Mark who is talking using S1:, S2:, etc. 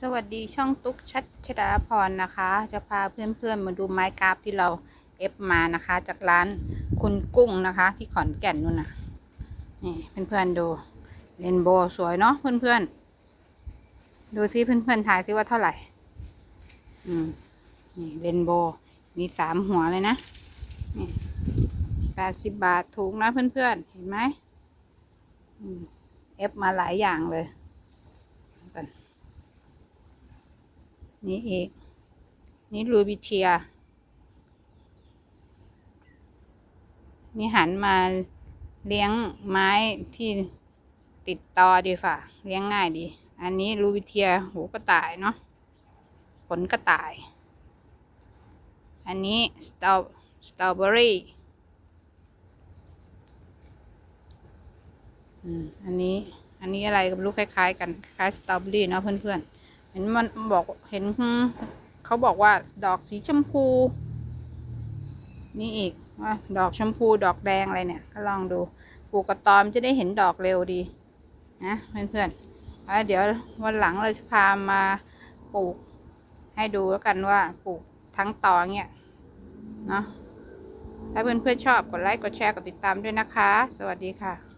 S1: สวัสดีช่องตุ๊กชัดชดาพรนะคะ จะพาเพื่อนๆมาดูไม้กราฟที่เราเอฟมานะคะ จากร้านคุณกุ้งนะคะ ที่ขอนแก่นนู่นนะนี่เพื่อนๆดูเรนโบว์สวยเนาะเพื่อนๆ ดูซิเพื่อนๆทายซิว่าเท่าไหร่ อืมนี่เรนโบว์มีสามหัวเลยนะนี่แปดสิบบาทถูกนะเพื่อนๆ เห็นไหมอืมเอฟมาหลายอย่างเลยกัน นี่อีก นี่ลูบิเทีย นี่หันมาเลี้ยงไม้ที่ติดตอดีฝ่าเลี้ยงง่ายดี อันนี้ลูบิเทียหูกระต่ายเนาะขนกระต่าย อันนี้สตอสตรอเบอรี่อันนี้ อันนี้อะไรกับลูกคล้าย ๆ กัน คล้ายสตรอเบอรี่เนาะเพื่อนๆ เห็นมันบอกเห็นเขาบอกว่าดอกสีชมพู นี่อีกว่าดอกชมพูดอกแดงอะไรเนี่ย ก็ลองดูปลูกกระตอมจะได้เห็นดอกเร็วดี นะเพื่อนๆแล้วเดี๋ยววันหลังเราจะพามาปลูก ให้ดูแล้วกันว่าปลูกทั้งตอเนี่ยเนาะถ้าเพื่อนๆชอบกดไลค์กดแชร์กดติดตามด้วยนะคะ สวัสดีค่ะ